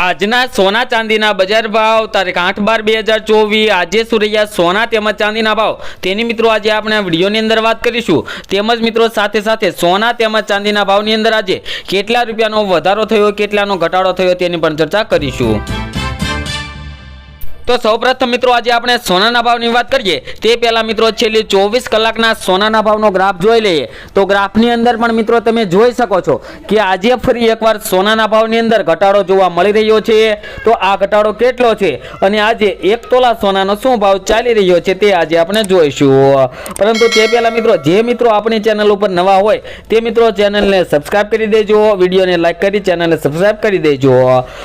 આજના સોના ચાંદીના બજાર ભાવ, તારીખ આઠ બાર બે હજાર ચોવીસ, આજે સુરૈયા સોના તેમજ ચાંદીના ભાવ. તેની મિત્રો આજે આપણે વિડીયોની અંદર વાત કરીશું. તેમજ મિત્રો સાથે સાથે સોના તેમજ ચાંદીના ભાવની અંદર આજે કેટલા રૂપિયાનો વધારો થયો, કેટલાનો ઘટાડો થયો તેની પણ ચર્ચા કરીશું. તો સૌપ્રથમ મિત્રો આજે આપણે સોનાના ભાવની વાત કરીએ. તે પહેલા મિત્રો છેલ્લી ચોવીસ કલાકના સોનાના ભાવનો ગ્રાફ જોઈ લઈએ. તો ગ્રાફની અંદર પણ મિત્રો તમે જોઈ શકો છો કે આજે ફરી એકવાર સોનાના ભાવની અંદર ઘટાડો જોવા મળી રહ્યો છે. તો આ ઘટાડો કેટલો છે અને આજે એક તોલા સોનાનો શું ભાવ ચાલી રહ્યો છે તે આજે આપણે જોઈશું. પરંતુ તે પહેલાં મિત્રો, જે મિત્રો આપણી ચેનલ ઉપર નવા હોય, તે મિત્રો ચેનલને સબસ્ક્રાઇબ કરી દેજો, વિડીયોને લાઈક કરી, ચેનલને સબસ્ક્રાઈબ કરી દેજો.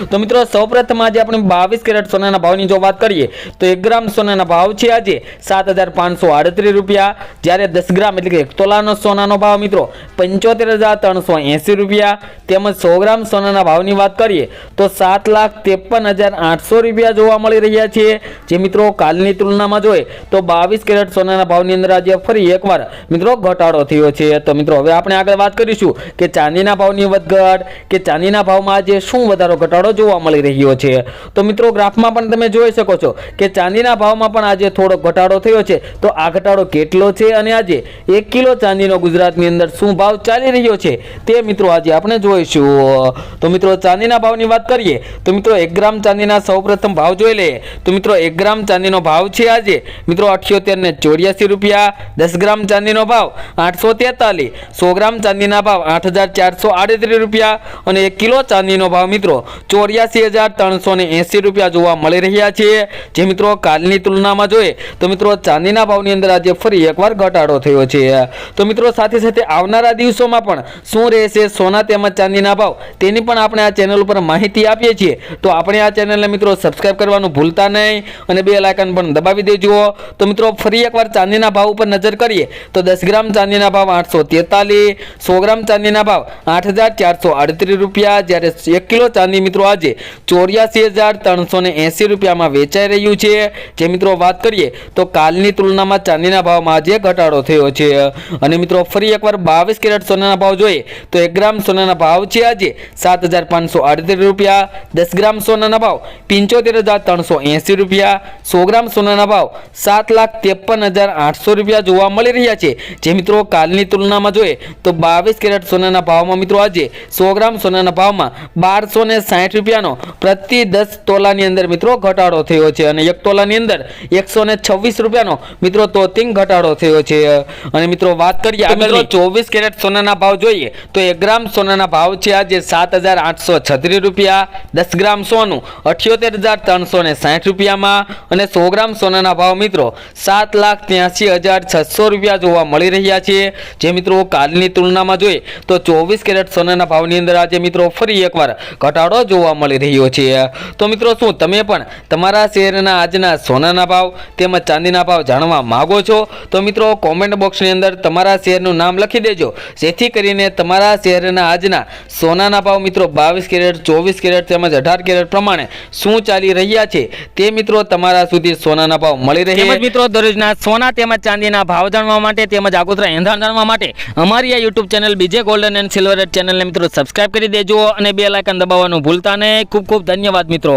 તો મિત્રો, સૌપ્રથમ આજે આપણે બાવીસ કેરેટ સોનાના ભાવની જો વાત કરીએ તો એક ગ્રામ સોનાના ભાવ છે આજે સાત હજાર પાંચસો આડત્રીસ રૂપિયા. જ્યારે દસ ગ્રામ એટલે કે એક તોલાનો સોનાનો ભાવ મિત્રો પંચોતેર હજાર ત્રણસો એંસી રૂપિયા. તેમજ સો ગ્રામ સોનાના ભાવની વાત કરીએ તો સાત લાખ ત્રેપન હજાર આઠસો રૂપિયા જોવા મળી રહ્યા છે. જે મિત્રો કાલની તુલનામાં જોઈએ તો બાવીસ કેરેટ સોનાના ભાવની અંદર આજે ફરી એકવાર મિત્રો ઘટાડો થયો છે. તો મિત્રો હવે આપણે આગળ વાત કરીશું કે ચાંદીના ભાવની વધઘટ કે ચાંદીના ભાવમાં આજે શું વધારો ઘટાડો જોવા મળી રહ્યો છે. તો મિત્રો ગ્રાફમાં પણ તમે જોઈ શકો છો કે ચાંદીના ભાવમાં પણ આજે થોડો ઘટાડો થયો છે. તો આ ઘટાડો કેટલો છે અને આજે એક કિલો ચાંદીનો ગુજરાતની અંદર શું ભાવ ચાલી રહ્યો છે તે મિત્રો આજે આપણે જોઈશું. તો મિત્રો ચાંદીના ભાવની વાત કરીએ, તો મિત્રો એક ગ્રામ ચાંદીના સૌપ્રથમ ભાવ જોઈ લઈએ. તો મિત્રો એક ગ્રામ ચાંદીનો ભાવ છે આજે, મિત્રો અઠ્યોતેર ને ચોર્યાસી રૂપિયા, દસ ગ્રામ ચાંદીનો ભાવ આઠસો તેતાલીસ, સો ગ્રામ ચાંદીના ભાવ આઠ હજાર ચારસો આડત્રીસ રૂપિયા અને એક કિલો ચાંદીનો ભાવ મિત્રો ચોર્યાસી હજાર ત્રણસો ને એંસી રૂપિયા જોવા મળી રહ્યા છે. જે મિત્રો કાલની તુલનામાં જોઈએ, તો મિત્રો ચાંદીના ભાવની અંદર આજે ફરી એકવાર ઘટાડો થયો છે. તો મિત્રો સાથે સાથે આવનારા દિવસોમાં પણ શું રહેશે સોના તેમજ ચાંદીના ભાવ તેની પણ આપણે આ ચેનલ ઉપર માહિતી આપીએ છીએ. તો આપણે આ ચેનલને મિત્રો સબસ્ક્રાઇબ કરવાનું ભૂલતા નહીં અને બે લાયકન પણ દબાવી દેજો. તો મિત્રો ફરી એકવાર ચાંદીના ભાવ ઉપર નજર કરીએ, તો દસ ગ્રામ ચાંદીના ભાવ આઠસો તેતાલીસ, સો ગ્રામ ચાંદીના ભાવ આઠ હજાર ચારસો આડત્રીસ રૂપિયા. જ્યારે એક કિલો ચાંદી મિત્રો આજે ચોર્યાસી હજાર ત્રણસો ને એંસી રૂપિયામાં વેચાઈ રહ્યું છે. જે મિત્રો વાત કરીએ તો કાલની તુલનામાં ચાંદીના ભાવમાં આજે ઘટાડો થયો છે. અને મિત્રો ફરી એકવાર બાવીસ કેરેટ સોનાના ભાવ જોઈએ તો એક ગ્રામ સોનાના ભાવ છે આજે સાત હજાર પાંચસો આડત્રીસ રૂપિયા. દસ ગ્રામ સોનાના ભાવ પંચોતેર હજાર ત્રણસો એંસી રૂપિયા. સો ગ્રામ સોનાના ભાવ સાત લાખ ત્રેપન હજાર આઠસો રૂપિયા જોવા મળી રહ્યા છે. જે મિત્રો કાલની તુલનામાં જોઈએ તો બાવીસ કેરેટ સોનાના ભાવમાં મિત્રો આજે સો ગ્રામ સોનાના ભાવમાં બારસો ને સાઠ રૂપિયાનો પ્રતિ દસ તોલાની અંદર મિત્રો ઘટાડો થયો છે અને એક તોલાની અંદર એકસો ને છવ્વીસ રૂપિયાનો. મિત્રો તોતિંગ ઘટાડો થયો છે. અને મિત્રો વાત કરીએ મિત્રો ચોવીસ કેરેટ સોનાના ભાવ જોઈએ તો એક ગ્રામ સોનાના ભાવ છે આજે સાત હજાર આઠસો છત્રીસ રૂપિયા દસ ગ્રામ સોનું અઠ્યોતેર હજાર ત્રણસો ને સાઠ રૂપિયામાં અને સો ગ્રામ સોનાના ભાવ મિત્રો સાત લાખ ત્યાંસી હજાર છસો રૂપિયા જોવા મળી રહ્યા છે. જે મિત્રો કાલની તુલનામાં જોઈએ તો ચોવીસ કેરેટ સોનાના ભાવની અંદર આજે મિત્રો ફરી એકવાર ઘટાડો જોવા મળી રહ્યો છે. તો મિત્રો શું તમે પણ તમારા શહેરના આજના સોનાના ભાવ તેમજ ચાંદીના ભાવ જાણવા માગો છો? તો મિત્રો કોમેન્ટ બોક્સની અંદર તમારા શહેરનું નામ લખી દેજો. જેથી કરીને તમારા શહેરના આજના સોનાના ભાવ મિત્રો, બાવીસ કેરેટ, ચોવીસ કેરેટ તેમજ અઢાર કેરેટ પ્રમાણે શું ચાલી રહ્યા છે તે મિત્રો તમારા સુધી સોનાના ભાવ મળી રહે. મિત્રો, દરરોજના સોના તેમજ ચાંદીના ભાવ જાણવા માટે તેમજ આગોતરા એંધાણ જાણવા માટે અમારી આ YouTube channel BJ Golden and Silver ચેનલને મિત્રો સબસ્ક્રાઇબ કરી દેજો અને બે લાઇકન દબાવવાનું ભૂલતા નહીં. ખૂબ ખૂબ ધન્યવાદ મિત્રો.